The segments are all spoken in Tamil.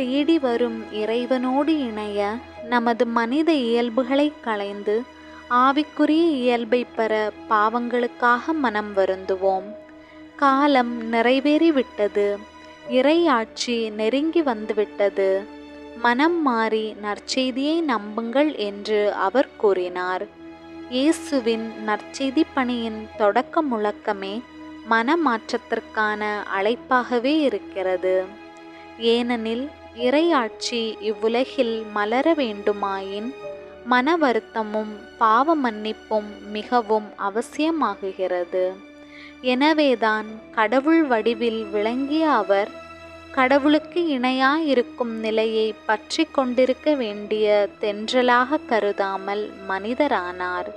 தேடி வரும் இறைவனோடு இணைய நமது மனித இயல்புகளை களைந்து ஆவிக்குரிய இயல்பை பெற பாவங்களுக்காக மனம் வருந்துவோம். காலம் நிறைவேறிவிட்டது. இறை ஆட்சி நெருங்கி வந்துவிட்டது. மனம் மாறி நற்செய்தியை நம்புங்கள் என்று அவர் கூறினார். இயேசுவின் நற்செய்தி பணியின் தொடக்க முழக்கமே மனமாற்றத்திற்கான அழைப்பாகவே இருக்கிறது. ஏனெனில் இறையாட்சி இவ்வுலகில் மலர வேண்டுமாயின் மன வருத்தமும் பாவ மன்னிப்பும் மிகவும் அவசியமாகுகிறது. எனவேதான் கடவுள் வடிவில் விளங்கிய அவர் கடவுளுக்கு இணையாயிருக்கும் நிலையை பற்றி கொண்டிருக்க வேண்டிய தென்றலாக கருதாமல் மனிதரானார்.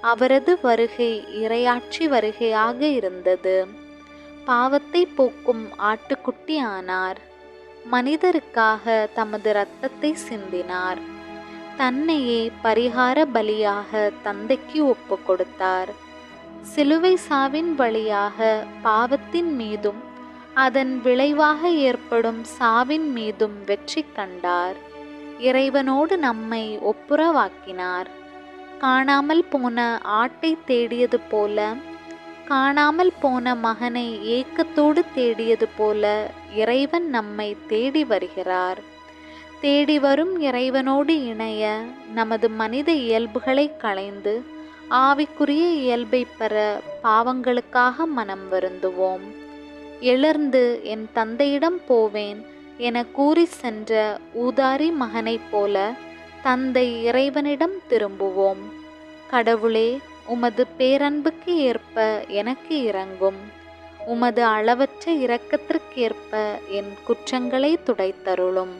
அவரது வருகை இரையாட்சி வருகையாக இருந்தது. பாவத்தை போக்கும் ஆட்டுக்குட்டி ஆனார் மனிதருக்காக தமது இரத்தத்தை சிந்தினார். தன்னையே பரிகார பலியாக தந்தைக்கு ஒப்பு கொடுத்தார். சிலுவை சாவின் வழியாக பாவத்தின் மீதும் அதன் விளைவாக ஏற்படும் சாவின் மீதும் வெற்றி கண்டார். இறைவனோடு நம்மை ஒப்புரவாக்கினார். காணாமல் போன ஆட்டை தேடியது போல காணாமல் போன மகனை ஏக்கத்தோடு தேடியது போல இறைவன் நம்மை தேடி வருகிறார். தேடி வரும் இறைவனோடு இணைய நமது மனித இயல்புகளை களைந்து ஆவிக்குரிய இயல்பை பெற பாவங்களுக்காக மனம் வருந்துவோம். எழுந்து என் தந்தையிடம் போவேன் என கூறி சென்ற ஊதாரி மகனைப் போல தந்தை இறைவனிடம் திரும்புவோம். கடவுளே உமது பேரன்புக்கு ஏற்ப எனக்கு இறங்கும் உமது அளவற்ற இரக்கத்திற்கேற்ப என் குற்றங்களை துடைத்தருளும்.